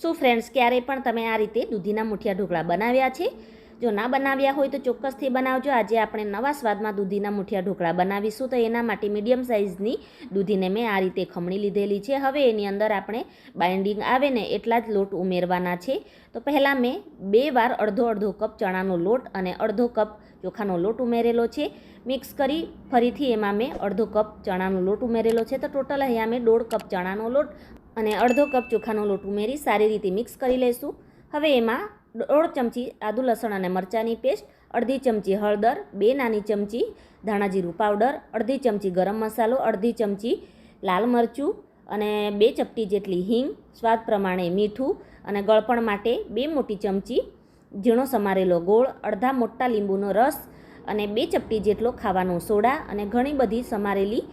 શું ફ્રેન્ડ્સ ક્યારેય પણ તમે આ રીતે દૂધીના મુઠિયા ઢોકળા બનાવ્યા છે? જો ના બનાવ્યા હોય તો ચોક્કસથી બનાવજો. આજે આપણે નવા સ્વાદમાં દૂધીના મુઠિયા ઢોકળા બનાવીશું તો એના માટે મીડિયમ સાઇઝની દૂધીને મેં આ રીતે ખમણી લીધેલી છે. હવે એની અંદર આપણે બાઇન્ડિંગ આવે ને એટલા જ લોટ ઉમેરવાના છે. તો પહેલાં મેં બે વાર અડધો અડધો કપ ચણાનો લોટ અને અડધો કપ ચોખાનો લોટ ઉમેરેલો છે. મિક્સ કરી ફરીથી એમાં મેં અડધો કપ ચણાનો લોટ ઉમેરેલો છે. તો ટોટલ અહીંયા મેં દોઢ કપ ચણાનો લોટ અને અડધો કપ ચોખાનો લોટ ઉમેરી સારી રીતે મિક્સ કરી લઈશું હવે એમાં દોઢ ચમચી આદુ લસણ અને મરચાંની પેસ્ટ, અડધી ચમચી હળદર, બે નાની ચમચી ધાણા જીરું પાવડર, અડધી ચમચી ગરમ મસાલો, અડધી ચમચી લાલ મરચું અને બે ચપટી જેટલી હિંગ, સ્વાદ પ્રમાણે મીઠું અને ગળપણ માટે બે મોટી ચમચી ઝીણો સમારેલો ગોળ, અડધા મોટા લીંબુનો રસ અને બે ચપટી જેટલો ખાવાનો સોડા અને ઘણી બધી સમારેલી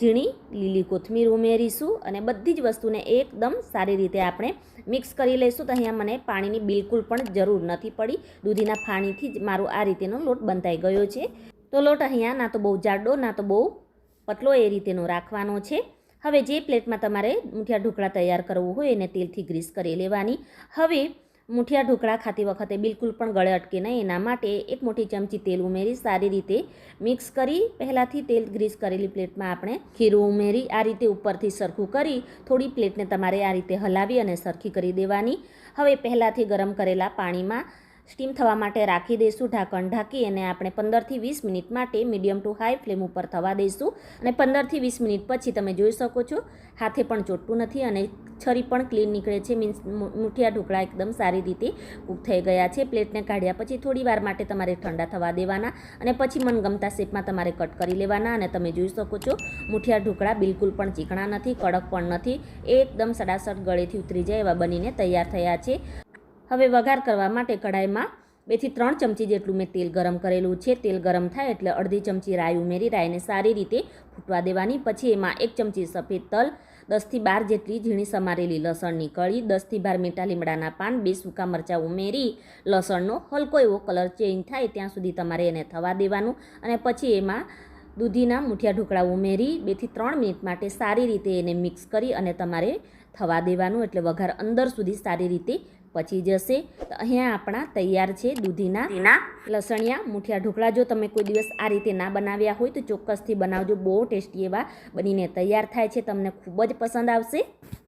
ઝીણી, લીલી કોથમીર ઉમેરીશું અને બધી જ વસ્તુને એકદમ સારી રીતે આપણે મિક્સ કરી લઈશું. તો અહીંયા મને પાણીની બિલકુલ પણ જરૂર નથી પડી. દૂધીના પાણીથી જ મારો આ રીતેનો લોટ બંધાઈ ગયો છે. તો લોટ અહીંયા ના તો બહુ જાડો, ના તો બહુ પતલો એ રીતેનો રાખવાનો છે. હવે જે પ્લેટમાં તમારે મૂઠિયા ઢોકળા તૈયાર કરવું હોય એને તેલથી ગ્રીસ કરી લેવાની. હવે મુઠિયા ઢોકળા ખાતી વખતે બિલકુલ પણ ગળે અટકે નહીં. એના માટે એક મોટી ચમચી તેલ ઉમેરી સારી રીતે મિક્સ કરી, પહેલાંથી તેલ ગ્રીસ કરેલી પ્લેટમાં આપણે ખીરું ઉમેરી, આ રીતે ઉપરથી સરખું કરી, થોડી પ્લેટને તમારે આ રીતે હલાવી અને સરખી કરી દેવાની. હવે પહેલાંથી ગરમ કરેલા પાણીમાં સ્ટીમ થવા માટે રાખી દઈશું, ઢાંકણ ઢાંકી અને આપણે પંદરથી વીસ મિનિટ માટે મીડિયમ ટુ હાઈ ફ્લેમ ઉપર થવા દઈશું. અને પંદરથી વીસ મિનિટ પછી તમે જોઈ શકો છો, હાથે પણ ચોટતું નથી અને છરી પણ ક્લીન નીકળે છે, મીન્સ મુઠિયા ઢોકળા એકદમ સારી રીતે કૂક થઈ ગયા છે. પ્લેટને કાઢ્યા પછી થોડી વાર માટે તમારે ઠંડા થવા દેવાના અને પછી મનગમતા શેપમાં તમારે કટ કરી લેવાના અને તમે જોઈ શકો છો, મુઠિયા ઢોકળા બિલકુલ પણ ચીકણા નથી, કડક પણ નથી એકદમ સડાસડ ગળેથી ઉતરી જાય એવા બનીને તૈયાર થયા છે. હવે વઘાર કરવા માટે કઢાઈમાં બેથી ત્રણ ચમચી જેટલું મેં તેલ ગરમ કરેલું છે. તેલ ગરમ થાય એટલે અડધી ચમચી રાઈ ઉમેરી રાઈને સારી રીતે ફૂટવા દેવાની. પછી એમાં એક ચમચી સફેદ તલ દસથી બાર જેટલી ઝીણી સમારેલી લસણની કળી દસથી બાર મીઠા લીમડાના પાન, બે સૂકા મરચાં ઉમેરી, લસણનો હલકો એવો કલર ચેન્જ થાય ત્યાં સુધી તમારે એને થવા દેવાનું અને પછી એમાં દૂધીના મુઠિયા ઢોકળા ઉમેરી, બેથી ત્રણ મિનિટ માટે સારી રીતે એને મિક્સ કરી અને તમારે થવા દેવાનું એટલે વઘાર અંદર સુધી સારી રીતે પચી જશે. તો અહીંયા આપણા તૈયાર છે દૂધીના લસણિયા. મુઠિયા ઢોકળા જો તમે કોઈ દિવસ આ રીતે ના બનાવ્યા હોય તો ચોક્કસથી બનાવજો. બહુ ટેસ્ટી એવા બનીને તૈયાર થાય છે. તમને ખૂબ જ પસંદ આવશે.